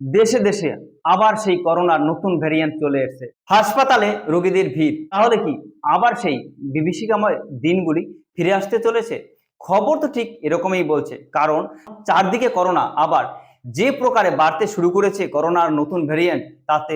দেশে দেশে আবার সেই করোনার নতুন ভ্যারিয়েন্ট চলে এসেছে। হাসপাতালে রোগীদের ভিড়। তাহলে কি? আবার সেই বিভীষিকাময় দিনগুলি ফিরে আসতে চলেছে? খবর তো ঠিক এরকমই বলছে। কারণ চারদিকে করোনা, আবার যে প্রকারে বাড়তে শুরু করেছে করোনার নতুন ভ্যারিয়েন্ট তাতে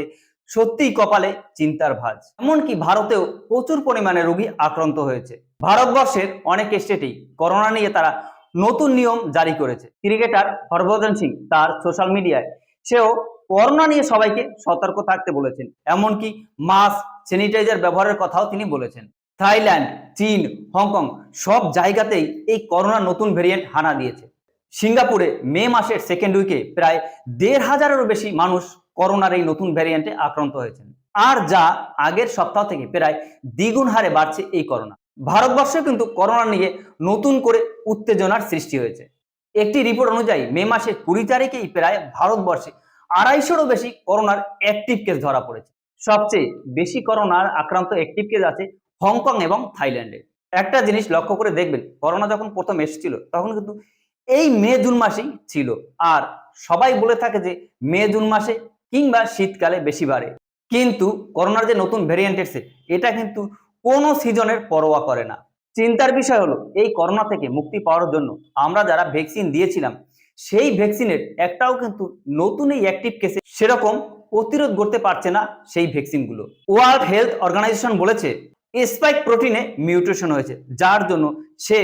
সত্যিই কপালে চিন্তার ভাঁজ। এমনকি ভারতেও প্রচুর পরিমাণে রোগী আক্রান্ত হয়েছে। ভারতবর্ষের অনেক স্টেটেই করোনা নিয়ে তারা নতুন নিয়ম জারি করেছে। ক্রিকেটার হরভজন সিং তার সোশ্যাল মিডিয়ায় সেও করোনা নিয়ে সবাইকে সতর্ক থাকতে বলেছেন। এমনকি মাস্ক, স্যানিটাইজার ব্যবহারের কথাও তিনি বলেছেন। থাইল্যান্ড, চীন, হংকং সব জায়গাতেই এই করোনা নতুন ভেরিয়েন্ট হানা দিয়েছে। সিঙ্গাপুরে মে মাসের সেকেন্ড উইকে প্রায় দেড় হাজারেরও বেশি মানুষ করোনার এই নতুন ভ্যারিয়েন্টে আক্রান্ত হয়েছেন। আর যা আগের সপ্তাহ থেকে প্রায় দ্বিগুণ হারে বাড়ছে এই করোনা। ভারতবর্ষে কিন্তু করোনা নিয়ে নতুন করে উত্তেজনার সৃষ্টি হয়েছে। একটি রিপোর্ট অনুযায়ী মে মাসের কুড়ি তারিখেই প্রায় ভারতবর্ষে আড়াইশোরও বেশি করোনার অ্যাক্টিভ কেস ধরা পড়েছে। সবচেয়ে বেশি করোনার আক্রান্ত অ্যাক্টিভ কেস আছে হংকং এবং থাইল্যান্ডে। একটা জিনিস লক্ষ্য করে দেখবেন, করোনা যখন প্রথম এসেছিল, তখন কিন্তু এই মে, জুন মাসেই ছিল। আর সবাই বলে থাকে যে মে, জুন মাসে কিংবা শীতকালে বেশি বাড়ে। কিন্তু করোনার যে নতুন ভ্যারিয়েন্ট এসেছে, এটা কিন্তু কোনো সিজনের পরোয়া করে না। চিন্তার বিষয় হলো, এই করোনা থেকে মুক্তি পাওয়ার জন্য আমরা যারা ভ্যাকসিন দিয়েছিলাম সেই ভ্যাকসিনের একটাও কিন্তু নতুন এই অ্যাক্টিভ কেসে সেরকম প্রতিরোধ করতে পারছে না সেই ভ্যাকসিনগুলো ওয়ার্ল্ড হেলথ অর্গানাইজেশন বলেছে স্পাইক প্রোটিনে মিউটেশন হয়েছে, যার জন্য সে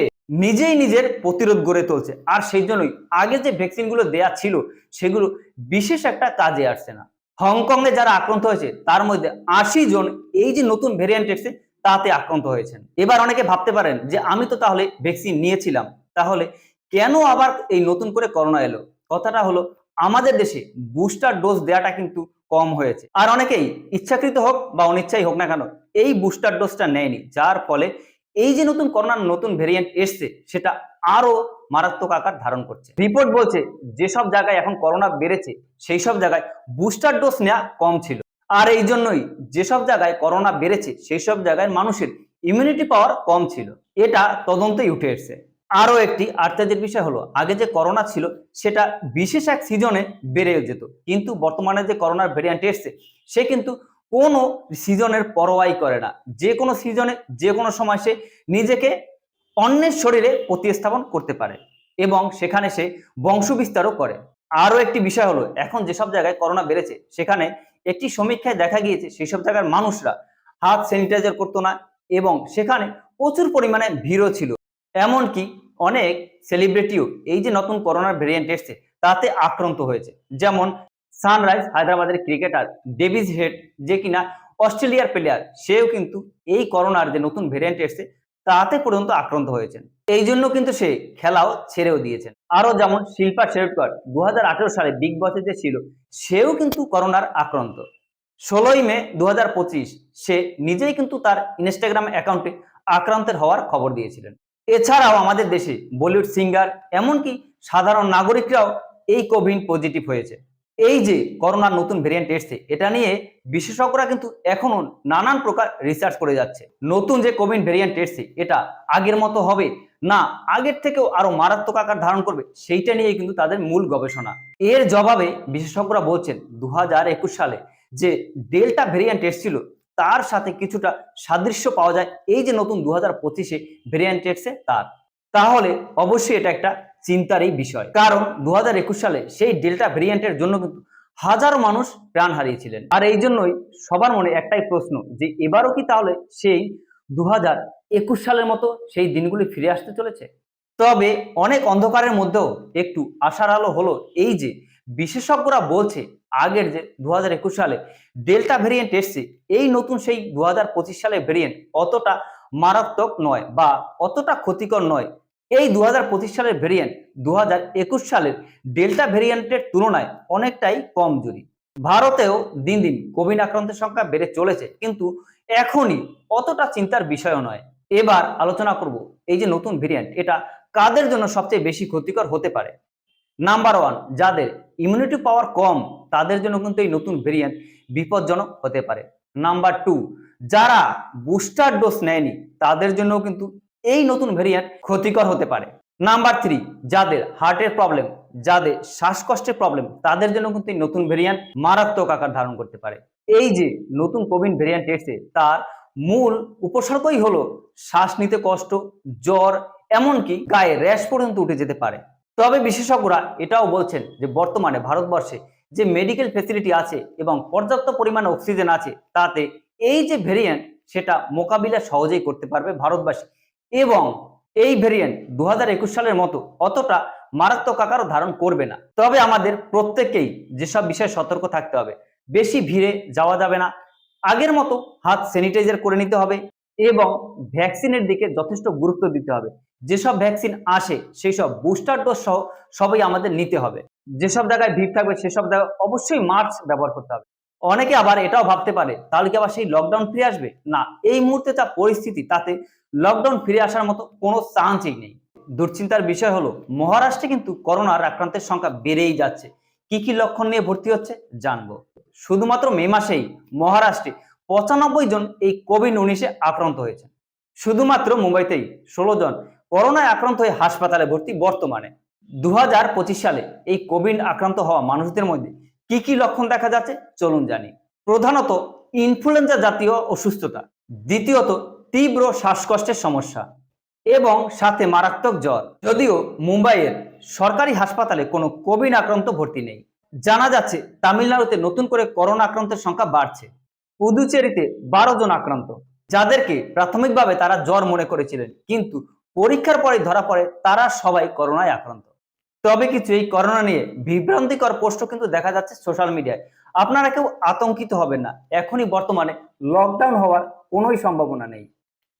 নিজেই নিজের প্রতিরোধ গড়ে তুলছে। আর সেই জন্যই আগে যে ভ্যাকসিনগুলো দেয়া ছিল, সেগুলো বিশেষ একটা কাজে আসছে না। হংকংয়ে যারা আক্রান্ত হয়েছে, তার মধ্যে আশি জন এই যে নতুন ভেরিয়েন্ট এসেছে, তাতে আক্রান্ত হয়েছেন। এবার অনেকে ভাবতে পারেন যে, আমি তো তাহলে ভ্যাকসিন নিয়েছিলাম। তাহলে কেন আবার এই নতুন করে করোনা এলো? কথাটা হলো, আমাদের দেশে বুস্টার ডোজ দেওয়াটা কিন্তু কম হয়েছে। আর অনেকেই ইচ্ছাকৃত হোক বা অনিচ্ছাই হোক না কেন, এই বুস্টার ডোজটা নেয়নি। যার ফলে এই যে নতুন করোনার নতুন ভেরিয়েন্ট এসছে, সেটা আরও মারাত্মক আকার ধারণ করছে। রিপোর্ট বলছে, যেসব জায়গায় এখন করোনা বেড়েছে সেই সব জায়গায় বুস্টার ডোজ নেওয়া কম ছিল। আর এই জন্যই যেসব জায়গায় করোনা বেড়েছে সেই সব জায়গায় মানুষের ইমিউনিটি পাওয়ার কম ছিল। এটা তদন্তেই উঠে এসছে। আরও একটি আশ্চর্যের বিষয় হলো, আগে যে করোনা ছিল, সেটা বিশেষ এক সিজনে বেড়ে যেত। কিন্তু বর্তমানে যে করোনার ভেরিয়েন্ট এসছে, সে কিন্তু কোনো সিজনের পরোয়াই করে না। যে কোনো সিজনে যে কোনো সময় সে নিজেকে অন্যের শরীরে প্রতিস্থাপন করতে পারে এবং সেখানে সে বংশবিস্তারও করে। আরও একটি বিষয় হলো, এখন যেসব জায়গায় করোনা বেড়েছে, সেখানে একটি সমীক্ষায় দেখা গিয়েছে সেই সব জায়গার মানুষরা হাত স্যানিটাইজার করতো না এবং সেখানে প্রচুর পরিমাণে ভিড়ও ছিল। এমনকি অনেক সেলিব্রিটিও এই যে নতুন করোনার ভেরিয়েন্ট এসছে, তাতে আক্রান্ত হয়েছে। যেমন সানরাইজ হায়দ্রাবাদের ক্রিকেটার ডেভিস হেড যে কিনা অস্ট্রেলিয়ার প্লেয়ার সেও কিন্তু এই করোনার যে নতুন ভেরিয়েন্ট এসছে, তাতে পর্যন্ত আক্রান্ত হয়েছেন। এই জন্য কিন্তু সে খেলাও ছেড়েও দিয়েছেন। আরও যেমন শিল্পা শেরটকর দু সালে বিগ বসে যে ছিল, সেও কিন্তু করোনার আক্রান্ত। ষোলোই মে দু হাজার পঁচিশ, সে নিজেই কিন্তু তার ইনস্টাগ্রাম অ্যাকাউন্টে আক্রান্তের হওয়ার খবর দিয়েছিলেন। এছাড়াও আমাদের দেশে বলিউড সিঙ্গার এমনকি সাধারণ নাগরিকরাও এই কোভিড পজিটিভ হয়েছে। এই যে করোনার নতুন ভেরিয়েন্ট এসছে, এটা নিয়ে বিশেষজ্ঞরা কিন্তু এখনও নানান প্রকার রিসার্চ করে যাচ্ছে। নতুন যে কোভিড ভেরিয়েন্ট এসছে, এটা আগের মতো হবে না, আগের থেকেও আরও মারাত্মক আকার ধারণ করবে, সেইটা নিয়ে কিন্তু তাদের মূল গবেষণা। এর জবাবে বিশেষজ্ঞরা বলছেন দু হাজার একুশ সালে যে ডেল্টা ভেরিয়েন্ট এসেছিল তার সাথে কিছুটা সাদৃশ্য পাওয়া যায় এই যে নতুন দু হাজার পঁচিশে ভেরিয়েন্ট এসছে তার। তাহলে অবশ্যই এটা একটা চিন্তারই বিষয়। কারণ দু হাজার একুশ সালে সেই ডেল্টা ভেরিয়েন্টের জন্য কিন্তু হাজারো মানুষ প্রাণ হারিয়েছিলেন। আর এই জন্যই সবার মনে একটাই প্রশ্ন যে এবারও কি তাহলে সেই দু হাজার একুশ সালের মতো সেই দিনগুলি ফিরে আসতে চলেছে? তবে অনেক অন্ধকারের মধ্যেও একটু আশার আলো হলো এই যে বিশেষজ্ঞরা বলছে আগের যে দু হাজার একুশ সালে ডেল্টা ভেরিয়েন্ট এসছে, এই নতুন সেই দু সালের ভেরিয়েন্ট অতটা মারাত্মক নয় বা অতটা ক্ষতিকর নয়। এই দুহাজার পঁচিশ সালের ভেরিয়েন্ট দু হাজার একুশ সালের ডেল্টা ভেরিয়েন্টের তুলনায় অনেকটাই কম জুরি ভারতেও দিন দিন কোভিড আক্রান্তের সংখ্যা বেড়ে চলেছে, কিন্তু এখনই অতটা চিন্তার বিষয়ও নয়। এবার আলোচনা করব এই যে নতুন ভেরিয়েন্ট এটা কাদের জন্য সবচেয়ে বেশি ক্ষতিকর হতে পারে? নাম্বার ওয়ান যাদের ইমিউনিটি পাওয়ার কম, তাদের জন্য কিন্তু এই নতুন ভেরিয়েন্ট বিপজ্জনক হতে পারে। নাম্বার টু যারা বুস্টার ডোজ নেয়নি, তাদের জন্য কিন্তু এই নতুন ভেরিয়েন্ট ক্ষতিকর হতে পারে। নাম্বার থ্রি যাদের হার্টের প্রবলেম যাদের শ্বাসকষ্টের প্রবলেম তাদের জন্য কিন্তু এই নতুন ভেরিয়েন্ট মারাত্মক আকার ধারণ করতে পারে। এই যে নতুন কোভিড ভেরিয়েন্ট এসেছে, তার মূল উপসর্গই হলো শ্বাস নিতে কষ্ট, জ্বর, এমনকি গায়ে র্যাশ পর্যন্ত উঠে যেতে পারে। তবে বিশেষজ্ঞরা এটাও বলছেন যে বর্তমানে ভারতবর্ষে যে মেডিকেল ফেসিলিটি আছে এবং পর্যাপ্ত পরিমাণে অক্সিজেন আছে, তাতে এই যে ভেরিয়েন্ট সেটা মোকাবিলা সহজেই করতে পারবে ভারতবাসী। এবং এই ভেরিয়েন্ট দু হাজার একুশ সালের মতো অতটা মারাত্মক আকারও ধারণ করবে না। তবে আমাদের প্রত্যেককেই যেসব বিষয়ে সতর্ক থাকতে হবে, বেশি ভিড়ে যাওয়া যাবে না। আগের মতো হাত স্যানিটাইজার করে নিতে হবে। এবং ভ্যাকসিনের দিকে যথেষ্ট গুরুত্ব দিতে হবে। যেসব ভ্যাকসিন আসে সেই সব বুস্টার ডোজ সহ সবই আমাদের নিতে হবে। যেসব জায়গায় ভিড় থাকবে, সেসব জায়গায় অবশ্যই মাস্ক ব্যবহার করতে হবে। অনেকে আবার এটাও ভাবতে পারে, তাহলে কি আবার সেই লকডাউন ফিরে আসবে? না, এই মুহূর্তে যা পরিস্থিতি, তাতে লকডাউন ফিরে আসার মতো কোনো চান্সই নেই। দুশ্চিন্তার বিষয় হলো, মহারাষ্ট্রে কিন্তু করোনার আক্রান্তের সংখ্যা বেড়েই যাচ্ছে। কি কি লক্ষণ নিয়ে ভর্তি হচ্ছে, জানব। শুধুমাত্র মে মাসেই মহারাষ্ট্রে পঁচানব্বই জন এই কোভিড উনিশে আক্রান্ত হয়েছে। শুধুমাত্র মুম্বাইতেই ষোলো জন করোনায় আক্রান্ত হয়ে হাসপাতালে ভর্তি বর্তমানে। দু হাজার পঁচিশ সালে এই কোভিড আক্রান্ত হওয়া মানুষদের মধ্যে কি কি লক্ষণ দেখা যাচ্ছে চলুন জানি। প্রধানত ইনফ্লুয়েঞ্জা জাতীয় অসুস্থতা, দ্বিতীয়ত তীব্র শ্বাসকষ্টের সমস্যা এবং সাথে মারাত্মক জ্বর। যদিও মুম্বাইয়ের সরকারি হাসপাতালে কোনো কোভিড আক্রান্ত ভর্তি নেই। জানা যাচ্ছে তামিলনাড়ুতে নতুন করে করোনা আক্রান্তের সংখ্যা বাড়ছে। পুদুচেরিতে বারো জন আক্রান্ত, যাদেরকে প্রাথমিকভাবে তারা জ্বর মনে করেছিলেন, কিন্তু পরীক্ষার পরে ধরা পড়ে তারা সবাই করোনায় আক্রান্ত। তবে কিছু এই করোনা নিয়ে বিভ্রান্তিকর পোস্টও কিন্তু দেখা যাচ্ছে সোশ্যাল মিডিয়ায়। আপনারা কেউ আতঙ্কিত হবেন না, এখনই বর্তমানে লকডাউন হওয়ার কোনোই সম্ভাবনা নেই।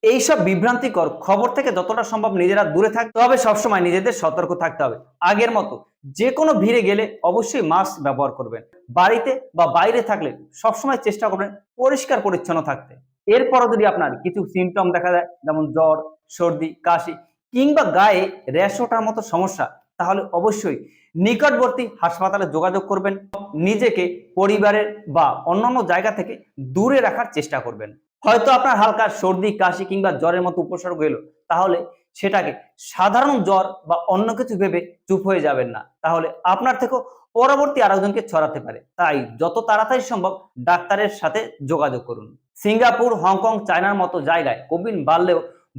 এইসব বিভ্রান্তিকর খবর থেকে যতটা সম্ভব নিজেরা দূরে থাকতে হবে সবসময় নিজেদের সতর্ক থাকতে হবে। আগের মতো যে কোনো ভিড়ে গেলে অবশ্যই মাস্ক ব্যবহার করবেন। বাড়িতে বা বাইরে থাকলে সবসময় চেষ্টা করবেন পরিষ্কার পরিচ্ছন্ন থাকতে। এরপরও যদি আপনার কিছু সিমটম দেখা যায় যেমন জ্বর, সর্দি, কাশি কিংবা গায়ে র্যাশ ওঠার মতো সমস্যা, তাহলে অবশ্যই নিকটবর্তী হাসপাতালে যোগাযোগ করবেন। নিজেকে, পরিবারের বা অন্যান্য জায়গা থেকে দূরে রাখার চেষ্টা করবেন। হয়তো আপনার হালকা সর্দি, কাশি কিংবা জ্বরের মতো উপসর্গ এলো, তাহলে সেটাকে সাধারণ জ্বর বা অন্য কিছু ভেবে চুপ হয়ে যাবেন না। তাহলে আপনার থেকেও পরবর্তী আরেকজনকে ছড়াতে পারে। তাই যত তাড়াতাড়ি সম্ভব ডাক্তারের সাথে যোগাযোগ করুন। সিঙ্গাপুর, হংকং, চায়নার মতো জায়গায় কোভিড বাড়লেও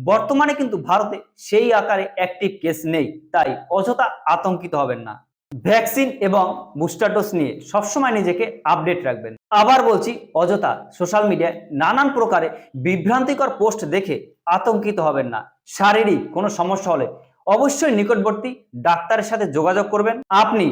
বর্তমানে কিন্তু ভারতে সেই আকারে অ্যাক্টিভ কেস নেই। তাই অযথা আতঙ্কিত হবেন না। ভ্যাকসিন এবং বুস্টার ডোজ নিয়ে সবসময় নিজেকে আপডেট রাখবেন। আবার বলছি, অযথা সোশ্যাল মিডিয়ায় নানান প্রকারে বিভ্রান্তিকর পোস্ট দেখে আতঙ্কিত হবেন না। শারীরিক কোনো সমস্যা হলে অবশ্যই নিকটবর্তী ডাক্তারের সাথে যোগাযোগ করবেন। আপনি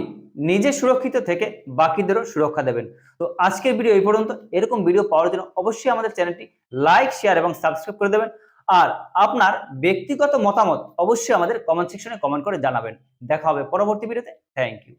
নিজে সুরক্ষিত থেকে বাকিদেরও সুরক্ষা দেবেন। তো আজকের ভিডিও এই পর্যন্ত। এরকম ভিডিও পাওয়ার জন্য অবশ্যই আমাদের চ্যানেলটি লাইক, শেয়ার এবং সাবস্ক্রাইব করে দেবেন। আর আপনার ব্যক্তিগত মতামত অবশ্যই আমাদের কমেন্ট সেকশনে কমেন্ট করে জানাবেন। দেখা হবে পরবর্তী ভিডিওতে। Thank you.